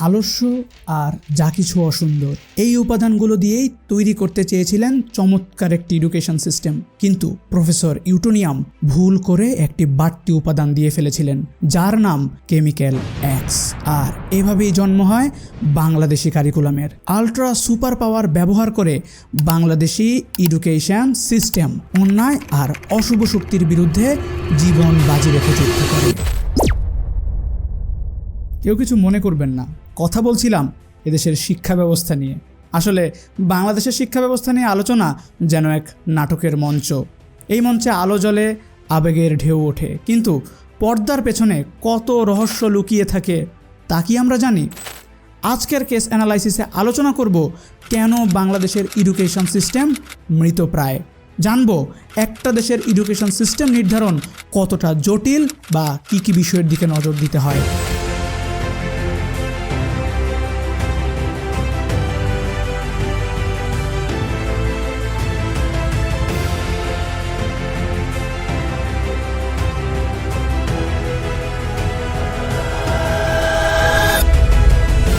আলস্য আর যা কিছু অসুন্দর। এই উপাদানগুলো দিয়েই তৈরি করতে চেয়েছিলেন চমৎকার একটি এডুকেশন সিস্টেম। কিন্তু প্রফেসর ইউটোনিয়াম ভুল করে একটি বাড়তি উপাদান দিয়ে ফেলেছিলেন, যার নাম কেমিক্যাল এক্স আর এভাবেই জন্ম হয় বাংলাদেশি কারিকুলামের। আলট্রা সুপার পাওয়ার ব্যবহার করে বাংলাদেশি এডুকেশন সিস্টেম অন্যায় আর অশুভ শক্তির বিরুদ্ধে জীবন বাজি রেখে যুদ্ধ করে। কেউ কিছু মনে করবেন না। কথা বলছিলাম এদেশের শিক্ষা ব্যবস্থা নিয়ে। আসলে বাংলাদেশের শিক্ষা ব্যবস্থা নিয়ে আলোচনা যেন এক নাটকের মঞ্চ। এই মঞ্চে আলো জ্বলে, আবেগের ঢেউ ওঠে। কিন্তু পর্দার পেছনে কত রহস্য লুকিয়ে থাকে তা কি আমরা জানি? আজকের কেস অ্যানালাইসিসে আলোচনা করব কেন বাংলাদেশের এডুকেশন সিস্টেম মৃতপ্রায় জানব একটা দেশের এডুকেশন সিস্টেম নির্ধারণ কতটা জটিল বা কী কী বিষয়ের দিকে নজর দিতে হয়।